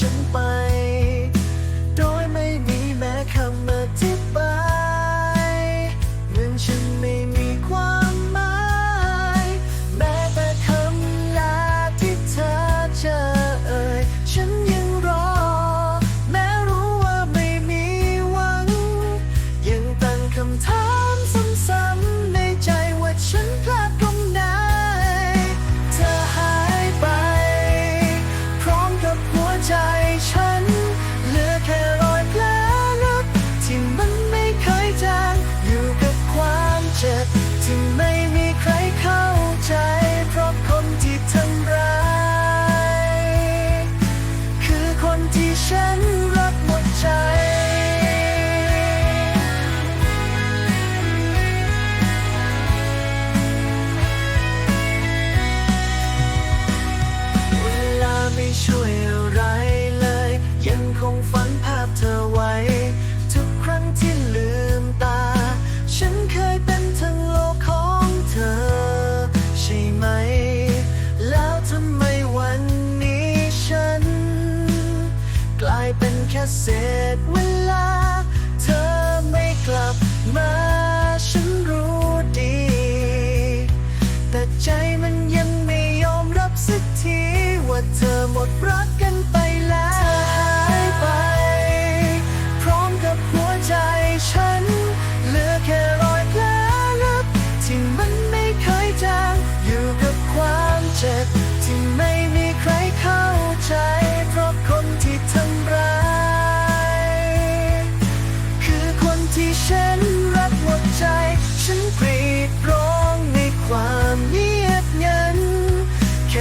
ฉันไป ที่ฉันรักหมดใจายเป็นแค่เศษเวลา เธอไม่กลับมา ฉันรู้ดี แต่ใจ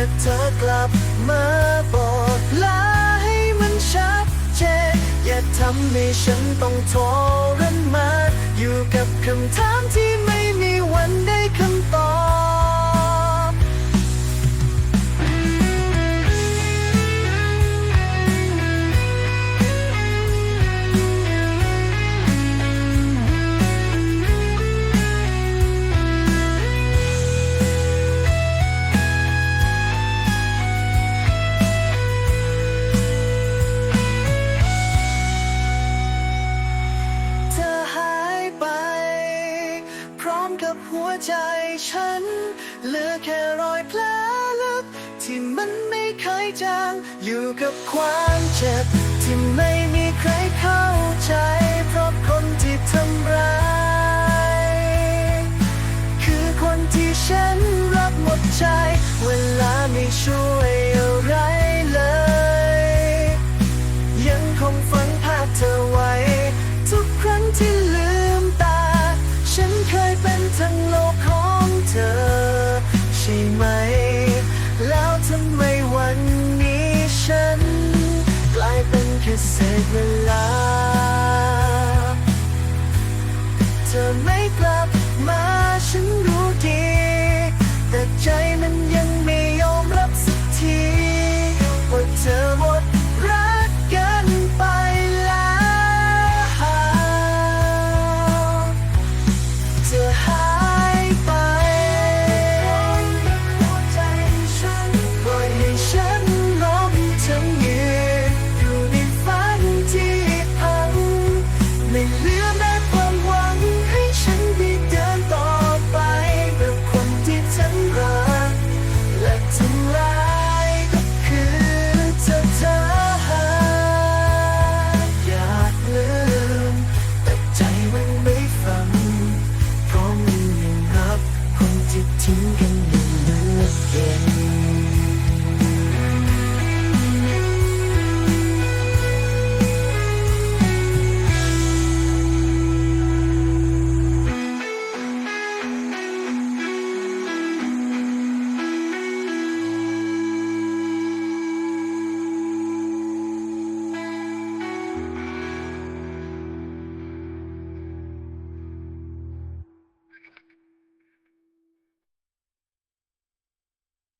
แลเธอกลับมาบอกลาให้มันชัดเจนอย่าทำให้ฉันต้องทรมานอยู่กับคำถามับหัวใจฉัน เหลือแค่รอยแผลลึก ที่มันไม่เคยจาง อยู่กับความเจ็บ ที่ไม่มีใครเข้าใจ เพราะคนที่ทำร้าย คือคนที่ฉันรักหมดใจ เวลาไม่ช่วย